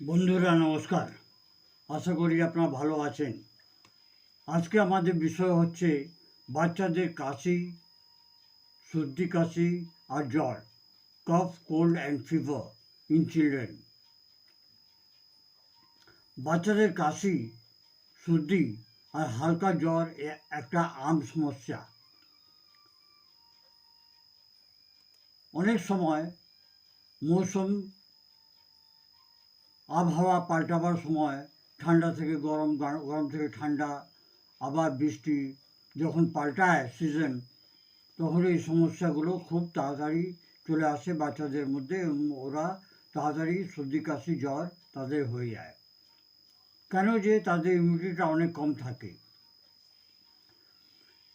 বন্ধুরা, নমস্কার। আশা করি আপনারা ভালো আছেন। আজকে আমাদের বিষয় হচ্ছে বাচ্চাদের কাশি, সর্দি কাশি আর জ্বর, কফ, cold and fever in children. বাচ্চাদের কাশি, সর্দি আর হালকা জ্বর একটা আম সমস্যা। অনেক সময় মৌসুম আবহাওয়া পাল্টাবার সময় ঠান্ডা থেকে গরম গরম থেকে ঠান্ডা, আবার বৃষ্টি যখন পাল্টায় সিজন তখন এই সমস্যাগুলো খুব তাড়াতাড়ি চলে আসে বাচ্চাদের মধ্যে ওরা তাড়াতাড়ি সর্দি, কাশি, জ্বর তাদের হয়ে যায়। কেন যে তাদের ইমিউনিটিটা অনেক কম থাকে।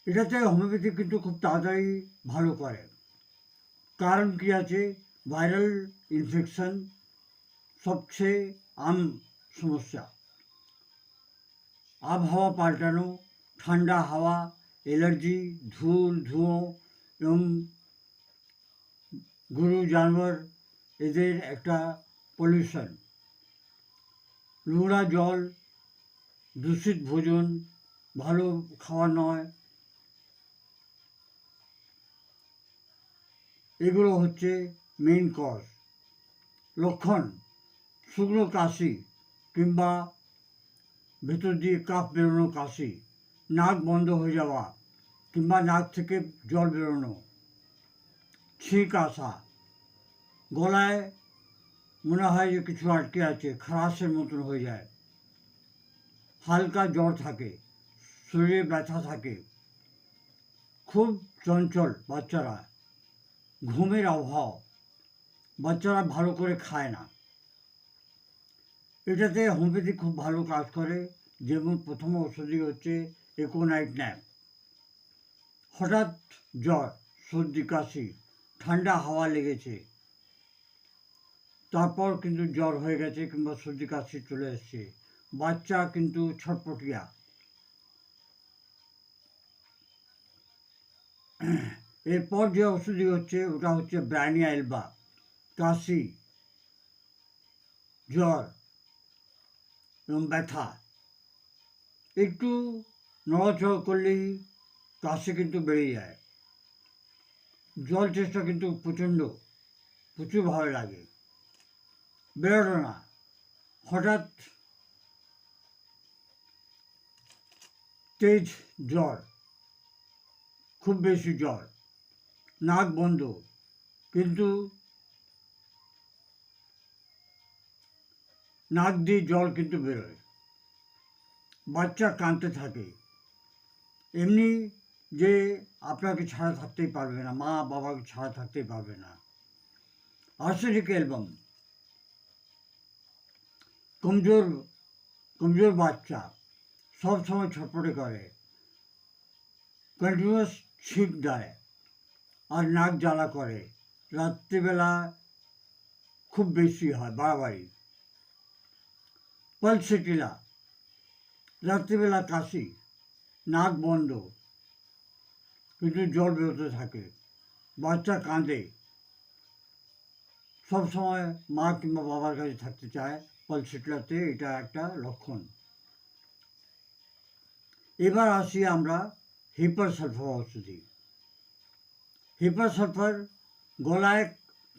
এটাতে হোমিওপ্যাথি কিন্তু খুব তাড়াতাড়ি ভালো করে। কারণ কি আছে? ভাইরাল ইনফেকশন সবচেয়ে আম সমস্যা। আবহাওয়া পাল্টানো, ঠান্ডা হাওয়া, এলার্জি, ধুল, ধুঁয়ো, এবং গরু জানোয়ার, এদের একটা পলিউশন নোংরা জল, দূষিত ভোজন, ভালো খাওয়া নয়। এগুলো হচ্ছে মেইন কজ লক্ষণ। শুকনো কাশি কিংবা ভেতর দিয়ে কাপ বেরোনো কাশি, নাক বন্ধ হয়ে যাওয়া কিংবা নাক থেকে জল বেরোনো। ছিঁক আসা গলায় মনে হয় যে কিছু আটকে আছে খারাসের মতন হয়ে যায়। হালকা জ্বর থাকে, শরীরে ব্যথা থাকে। খুব চঞ্চল বাচ্চারা, ঘুমের অভাব, বাচ্চারা ভালো করে খায় না। এটাতে হোমিওপ্যাথি খুব ভালো কাজ করে। যেমন প্রথম ওষুধই হচ্ছে একোনাইট ন্যাপ হঠাৎ জ্বর, সর্দি, কাশি, ঠান্ডা হাওয়া লেগেছে। তারপর কিন্তু জ্বর হয়ে গেছে কিংবা সর্দি, কাশি চলে এসছে। বাচ্চা কিন্তু ছটপটিয়া। এরপর যে ওষুধই হচ্ছে, ওটা হচ্ছে ব্রানিয়া এলবা কাশি, জ্বর ব্যথা। একটু নড়াচড়া করলেই কাশি কিন্তু বেড়ে যায়। জল চেষ্টা কিন্তু প্রচণ্ড, প্রচুর ভালো লাগে। বেরোলো না। হঠাৎ তেজ জ্বর, খুব বেশি জ্বর। নাক বন্ধ। কিন্তু নাক দিয়ে জল কিন্তু বেরোয়। বাচ্চা কাঁদতে থাকে। এমনি যে আপনাকে ছাড়া থাকতেই পারবে না, মা বাবাকে ছাড়া থাকতেই পারবে না। আর্সেনিক অ্যালবাম কমজোর কমজোর বাচ্চা সব সময় ছটপটে করে। কন্টিনিউয়াস ছিপ দেয় আর নাক জ্বালা করে। রাত্রিবেলা খুব বেশি হয়, বাড়াবাড়ি। পালসেটিলা, রাত্রিবেলা কাশি, নাক বন্ধ, কিন্তু জল বেরোতে থাকে, বাচ্চা কাঁদে, সব সময় মা কিংবা বাবার কাছে থাকতে চায় পালসেটিলাতে, এটা একটা লক্ষণ। এবার আসি আমরা হিপার সালফার ওষুধি হিপার সালফার গলায়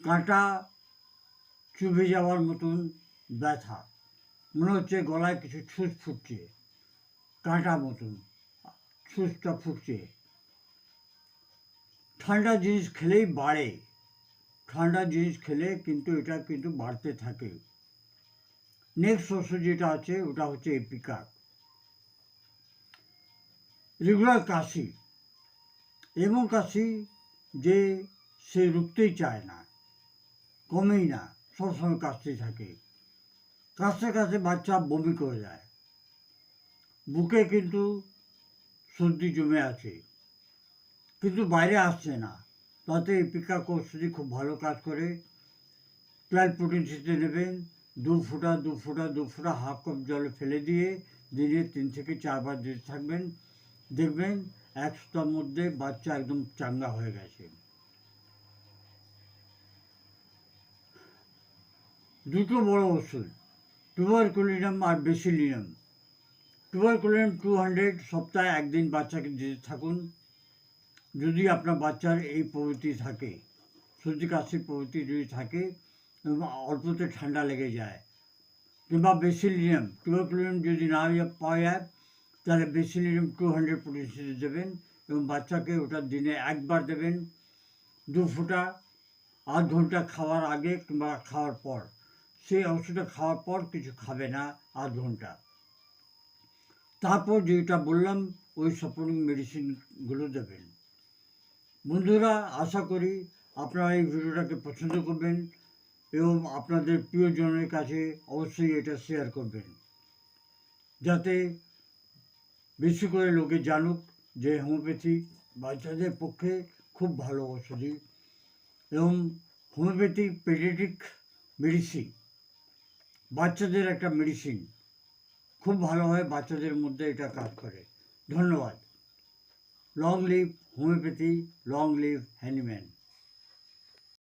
কাঁটা চুভে যাওয়ার মতন ব্যথা। মনে হচ্ছে গলায় কিছু ছুঁচ ফুটছে, কাঁটা মতন, ছুঁচটা ফুটছে। ঠান্ডা জিনিস খেলেই বাড়ে, ঠান্ডা জিনিস খেলে কিন্তু এটা কিন্তু বাড়তে থাকে। নেক্সট ওষুধ যেটা আছে, ওটা হচ্ছে এপিকার রেগুলার কাশি, এমন কাশি যে সে রুখতেই চায় না, কমেই না, সবসময় কাশতেই থাকে। কাশতে কাশতে বাচ্চা বমি করে যায়। বুকে কিন্তু সর্দি জমে আছে। কিন্তু বাইরে আসছে না। তাতে এপিকা কৌশলী খুব ভালো কাজ করে। টুয়েলভ প্রোটিন সিতে নেবেন দু ফুটা দু ফুটা দু ফুটা হাফ কাপ জলে ফেলে দিয়ে দিনে তিন থেকে চারবার দিতে থাকবেন। দেখবেন এক সপ্তাহের মধ্যে বাচ্চা একদম চাঙ্গা হয়ে গেছে। দুটো বড় ওষুধ। টুবারকুলিনাম আর বেসিলিনাম টুবারকুলিনাম টু হান্ড্রেড সপ্তাহে একদিন বাচ্চাকে দিতে থাকুন। যদি আপনার বাচ্চার এই প্রবৃত্তি থাকে সর্দি কাশির প্রবৃত্তি যদি থাকে অল্পতে ঠান্ডা লেগে যায়, কিংবা বেসিলিনাম টুবারকুলিনাম যদি না পাওয়া যায়, তাহলে বেসিলিনাম টু হান্ড্রেড পরিস্থিতি দেবেন এবং বাচ্চাকে ওটা দিনে একবার দেবেন। দু ফোঁটা, আধ ঘণ্টা খাওয়ার আগে কিংবা খাওয়ার পর। সেই ওষুধটা খাওয়ার পর কিছু খাবে না আধ ঘণ্টা। তারপর যেটা বললাম, ওই সাপোর্টিং মেডিসিনগুলো দেবেন। বন্ধুরা, আশা করি আপনারা এই ভিডিওটাকে পছন্দ করবেন এবং আপনাদের প্রিয়জনের কাছে অবশ্যই এটা শেয়ার করবেন। যাতে বেশি করে লোকে জানুক যে হোমিওপ্যাথি বাচ্চাদের পক্ষে খুব ভালো ঔষধি এবং হোমিওপ্যাথি পেডিয়াট্রিক মেডিসিন বাচ্চাদের একটা মেডিসিন খুব ভালো হয় বাচ্চাদের মধ্যে এটা কাজ করে। ধন্যবাদ। Long live homeopathy long live Hahnemann